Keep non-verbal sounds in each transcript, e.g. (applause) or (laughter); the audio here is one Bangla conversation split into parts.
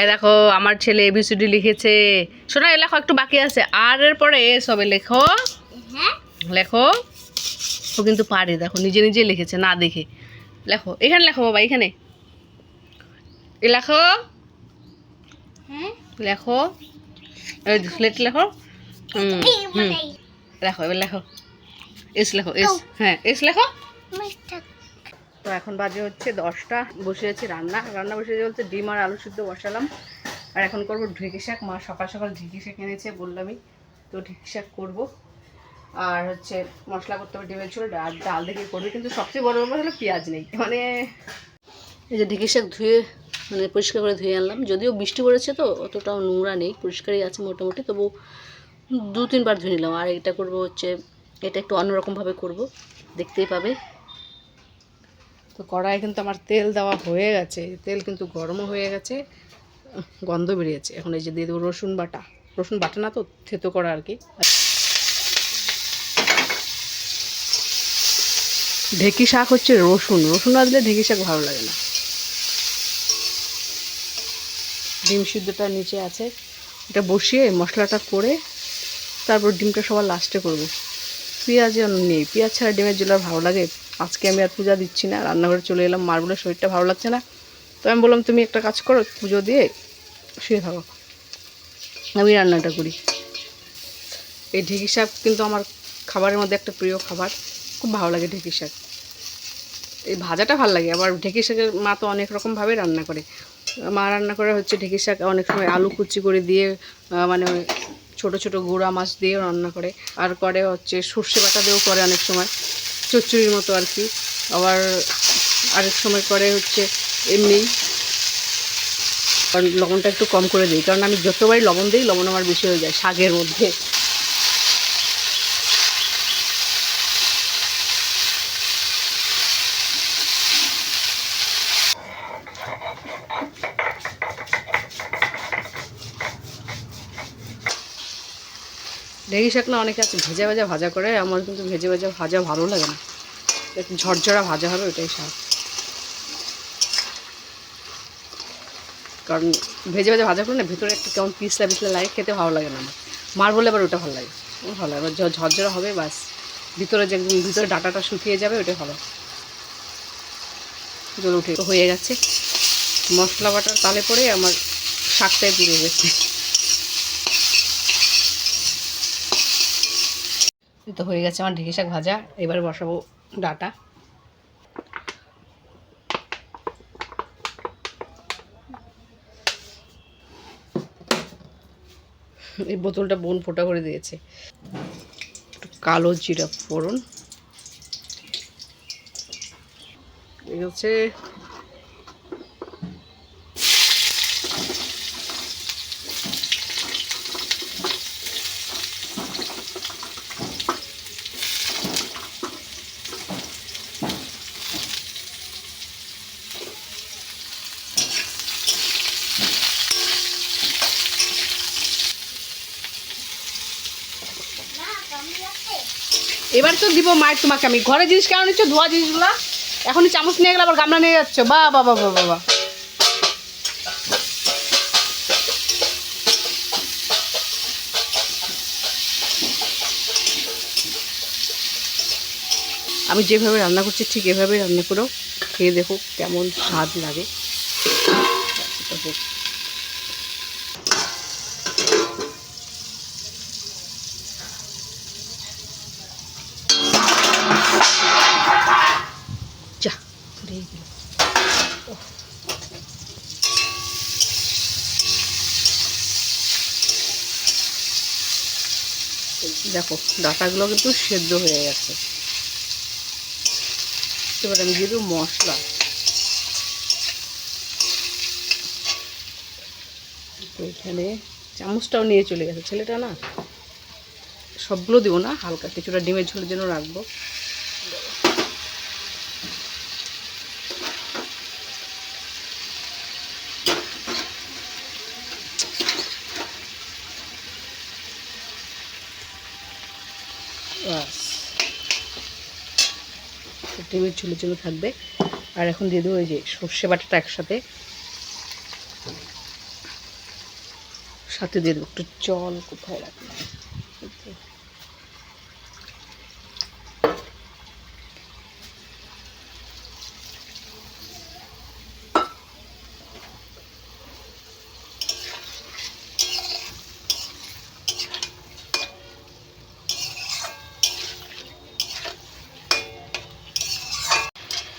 এই দেখো আমার ছেলে এবিসিডি লিখেছে। শোনা এ লেখো একটু বাকি আছে। আর এর পরে এস হবে লেখো। হ্যাঁ? লেখো। ও কিন্তু পারে দেখো নিজে নিজে লিখেছে না দেখে। লেখো এখানে লেখো বাবা এখানে। এ লেখো। হ্যাঁ? লেখো। এই স্লেট লেখো। লেখো এবার লেখো। এস লেখো এস হ্যাঁ এস লেখো। তো এখন বাজে হচ্ছে দশটা। বসে আছি রান্না। রান্না বসে বলতে ডিম আর আলু সিদ্ধ বসালাম। আর এখন করব ঢেঁকি শাক। মা সকাল সকাল ঢেঁকি শাক এনেছে বললামই। তো ঢেঁকি শাক করব। আর হচ্ছে মশলা করতে হবে ডিমের ছিল ডাল ডাল দেখে করবে? কিন্তু সবচেয়ে বড় ব্যাপার হলো পেঁয়াজ নেই। মানে এই যে ঢেঁকি শাক ধুয়ে মানে পরিষ্কার করে ধুয়ে আনলাম। যদিও বৃষ্টি পড়েছে তো, অতটাও নোংরা নেই। পরিষ্কারই আছে মোটামুটি। তবু দু তিনবার ধুয়ে নিলাম। আর এটা করব হচ্ছে, এটা একটু অন্যরকমভাবে করব। দেখতেই পাবে। তো কড়াই কিন্তু আমার তেল দেওয়া হয়ে গেছে। তেল কিন্তু গরমও হয়ে গেছে, গন্ধ বেরিয়েছে। এখন এই যে দিয়ে দেবো রসুন বাটা। রসুন বাটা না তো, থেতো করা আর কি। ঢেকি শাক হচ্ছে রসুন। রসুন না দিলে ঢেকি শাক ভালো লাগে না। ডিম সিদ্ধটা নিচে আছে। এটা বসিয়ে মশলাটা করে তারপর ডিমটা সবার লাস্টে করব। পেঁয়াজ নেই। পেঁয়াজ ছাড়া ডিমের জল ভালো লাগে আজকে আমি আর পূজা দিচ্ছি না, রান্নাঘরে চলে এলাম মার বলে শরীরটা ভালো লাগছে না। তো আমি বললাম, তুমি একটা কাজ করো, পুজো দিয়ে শুয়ে থাকো। আমি রান্নাটা করি। এই ঢেঁকি শাক কিন্তু আমার খাবারের মধ্যে একটা প্রিয় খাবার। খুব ভালো লাগে ঢেঁকি শাক। এই ভাজাটা ভালো লাগে, আবার ঢেঁকি শাকের মা তো অনেক রকমভাবে রান্না করে। মা রান্না করে হচ্ছে ঢেঁকি শাক, অনেক সময় আলু কুচি করে দিয়ে মানে ছোট ছোট গুঁড়া মাছ দিয়েও রান্না করে। আর করে হচ্ছে সর্ষে বাটা দিয়েও করে অনেক সময়। চচ্চড়ির মতো আর কি। আবার আরেক সময় করে হচ্ছে এমনি। কারণ লবণটা একটু কম করে দিই। কারণ আমি যতবারই লবণ দিই, লবণ আমার বেশি হয়ে যায়, শাকের মধ্যে। ঢেঁকি শাক না অনেকে আছে ভেজা ভেজা ভাজা করে, আমার কিন্তু ভেজে ভেজা ভাজা ভালো লাগে না। একটু ঝরঝরা ভাজা হবে ওটাই শাক। কারণ ভেজে ভেজে ভাজা করে না ভিতরে একটু কেমন পিসলা পিসলা লাগে, খেতে ভালো লাগে না আমার। মার বলে আবার ওটা ভালো লাগে। ভালো লাগে ঝরঝরা হবে বাস ভিতরে যে ভিতরে ডাটাটা শুকিয়ে যাবে ওটাই ভালো। জল উঠে হয়ে গেছে মশলা বাটার তালে পরে আমার শাকটাই পুড়ে গেছে। তো হয়ে গেছে আমার ঢেঁকি শাক ভাজা। এবার বসাবো ডাটা। এই বোতলটা বোন ফোটা করে দিয়েছে। কালো জিরা ফোড়ন। হচ্ছে এবার তো দিব মায়ের তোমাকে আমি। ঘরে জিনিস কেন নিচ্ছ? ধোয়া জিনিসগুলো? এখনই চামচ নিয়ে গেলে আবার গামলা নিয়ে যাচ্ছ। বা বাবা বা বাবা আমি যেভাবে রান্না করছি, ঠিক এভাবে রান্না করো। খেয়ে দেখো কেমন স্বাদ লাগে। পুড়িয়ে গেল দেখো, ডাটাগুলো কিন্তু সেদ্ধ হয়ে গেছে। এবার আমি দিয়ে মশলা। এখানে চামচটাও নিয়ে চলে গেছে। ছেলেটা না, সবগুলো দিব না, হালকা কিছুটা ডিমের ঝোলের জন্য রাখব। বাস। প্রত্যেক মিনিট চলে চলে থাকবে। আর এখন দিয়ে দেবো ওই যে সর্ষে বাটাটা একসাথে। সাথে দিয়ে দেবো একটু জল কোথায় রাখবে?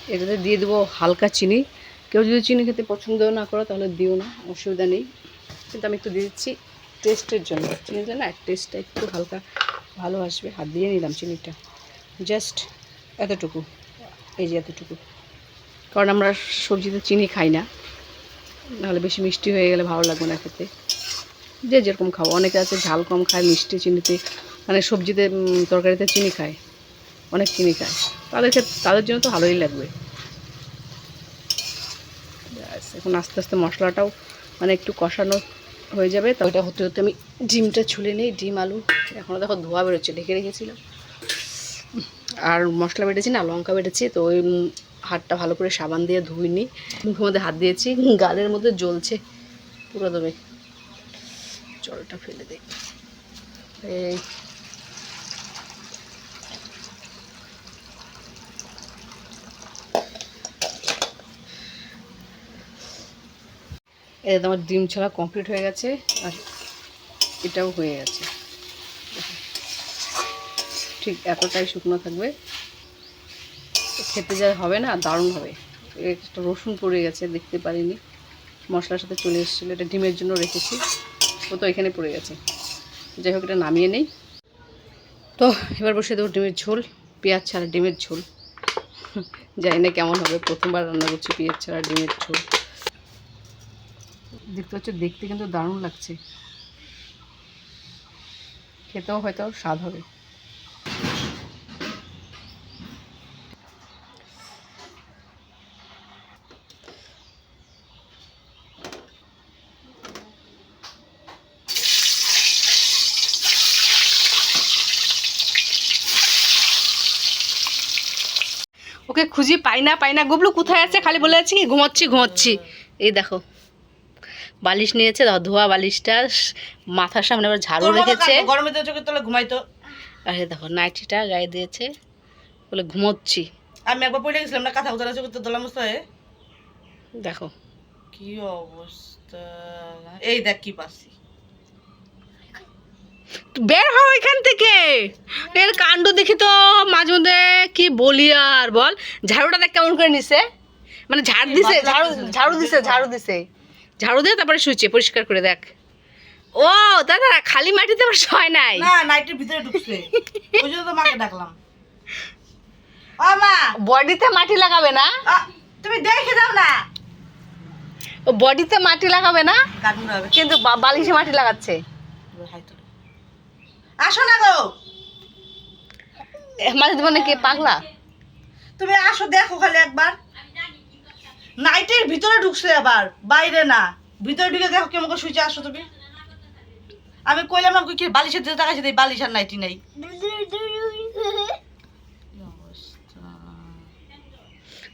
এটাতে দিয়ে দেবো হালকা চিনি। কেউ যদি চিনি খেতে পছন্দ না করো, তাহলে দিও না, অসুবিধা নেই। কিন্তু আমি একটু দিয়ে দিচ্ছি টেস্টের জন্য। চিনিটা না টেস্টটা একটু হালকা ভালো আসবে। হাত দিয়ে নিলাম চিনিটা। জাস্ট এতটুকু। এই যে এতটুকু। কারণ আমরা সবজিতে চিনি খাই না। নাহলে বেশি মিষ্টি হয়ে গেলে ভালো লাগবে না খেতে। যে যেরকম খাব অনেকে আছে ঝাল কম খায়, মিষ্টি চিনিতে মানে সবজিতে তরকারিতে চিনি খায়। অনেক চিনি খায়। তাদের ক্ষেত্রে তাদের জন্য তো ভালোই লাগবে। এখন আস্তে আস্তে মশলাটাও মানে একটু কষানো হয়ে যাবে। তো ওইটা হতে হতে আমি ডিমটা ছুলে নিই, ডিম, আলু। এখনও দেখো ধোয়া বেরোচ্ছে, ঢেকে রেখেছিলাম। আর মশলা বেটেছি না, লঙ্কা বেটেছি, তো ওই হাতটা ভালো করে সাবান দিয়ে ধুইনি মধ্যে হাত দিয়েছি, গালের মধ্যে জ্বলছে, পুরো দমে। জলটা ফেলে দিই। এই এটা আমার ডিম ছাড়া কমপ্লিট হয়ে গেছে, আর এটাও হয়ে গেছে। ঠিক এতটাই শুকনো থাকবে। খেতে যা হবে না, দারুণ হবে। একটা রসুন পড়ে গেছে, দেখতে পারিনি। মশলার সাথে চলে এসেছিল, এটা ডিমের জন্য রেখেছি। ও তো এখানে পড়ে গেছে। যাই হোক, এটা নামিয়ে নেই। তো এবার বসে দেবো ডিমের ঝোল, পেঁয়াজ ছাড়া ডিমের ঝোল। জানি না কেমন হবে, প্রথমবার রান্না করছি পেঁয়াজ ছাড়া ডিমের ঝোল। দেখতে হচ্ছে দেখতে কিন্তু দারুণ লাগছে। খেতেও হয়তো স্বাদ হবে। ওকে খুঁজি পাই না পাই না। গুবলু কোথায় আছে? খালি বলে আছে কি, ঘুমাচ্ছি ঘুমাচ্ছি। এই দেখো। বালিশ নিয়েছে দেখো ধোয়া বালিশটা মাথার সামনে আবার ঝাড়ু রেখেছে। গরমে তো চোখের তলে ঘুমাইতো। আর দেখো নাইটিটা গায়ে দিয়েছে বলে ঘুমোচ্ছি। আমি একবার পড়ে গেছিলাম না কাঁথা উতারা চোখের তো দোলা মস্ত হয়ে। দেখো। কি অবস্থা? এই দেখ কি পাচ্ছি। বের হও এখান থেকে। এর কাণ্ড দেখি তো মাঝে মধ্যে কি বলি আর বল। ঝাড়ুটা দেখ কেমন করে নিছে। মানে ঝাড় দিছে ঝাড়ু ঝাড়ু দিছে ঝাড়ু দিছে। ঝাড়ু দিয়ে তারপরে শুয়েছে পরিষ্কার করে দেখ। ও দাদা খালি মাটিতে আবার শয় নাই? না নাইটের ভিতরে ঢুকছে। ওই জন্য তো মাকে ডাকলাম। ও মা! বডিতে মাটি লাগাবে না? তুমি দেখে দাও না। ও বডিতে মাটি লাগাবে না? কাটুন হবে। কিন্তু বালিশে মাটি লাগাচ্ছে। আসো না গো। মাঝে মানে কে পাগলা? তুমি আসো দেখো খালি একবার। নাইটের ভিতরে ঢুকছে আবার বাইরে না। ভিতরে ঢুকে দেখো কেমন করে শুয়েছে আসো তুমি। আমি কইলাম না কি বালিশের দিকে তাকাইছে এই বালিশ আর নাইটি নাই।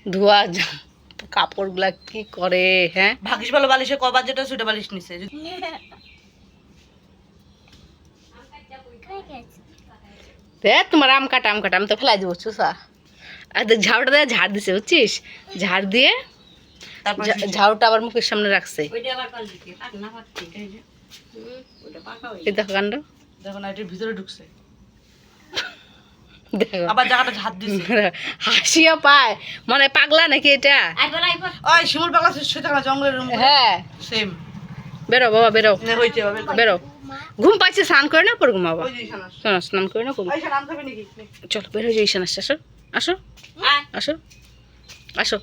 ধোয়া জা- কাপড়গুলা কি করে হ্যাঁ? ভাগিস ভালো বালিশে কবার যেটা সুইটা বালিশ নিছে। দেখ তোমার আম কাটা আম কাটা আমি তো ফেলাই দেবো চুষা। আর ঝাড়ুটা দেয় ঝাড় দিছে বুঝছিস? ঝাড় দিয়ে তারপর ঝা- আবার মুখের সামনে রাখছে। এই দেখো কাণ্ড দেখো নাইটের ভিতরে ঢুকছে। (laughs) দেখো। আবার জায়গাটা ঝাড় দিছে। হাসিও পায়। মানে পাগলা নাকি এটা? ওই শিমুল পাগলা শুয়ে থাকা জঙ্গলের রুম হ্যাঁ। সেম বেরো বাবা বেরো। বেরো। ঘুম পাচ্ছে স্নান করে না পরে ঘুমাবো? যে। শোনো স্নান করে না ঘুম চলো বের হয়ে ঈশান আসছে আসো। আসো। আসো। আসো।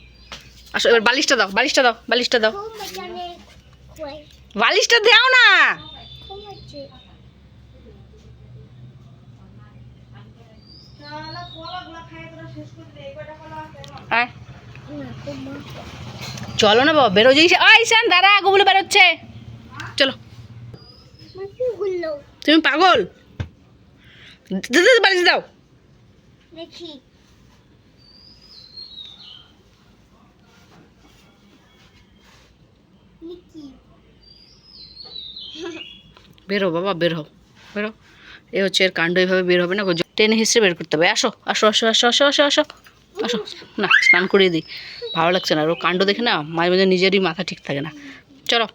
আসো এবার বালিশটা দাও বালিশটা দাও বালিশটা দাও। বালিশটা দাও না। চলো না বাবা বেরো যাই আয় ঈশান দাঁড়া গোবলে বেরোচ্ছে। চলো। তুমি পাগল। দে- দে- দে, বালিশ দাও। দেখি। বেরো বাবা, বের হও, বেরো এ হচ্ছে এর কাণ্ড এইভাবে বের হবে না টেনে হিসেবে বের করতে হবে। আসো আসো আসো আসো আসো আসো আসো আসো। না, স্নান করিয়ে দিই। ভালো লাগছে না। আর ও কাণ্ড দেখে না মাঝে মাঝে নিজেরই মাথা ঠিক থাকে না। চলো।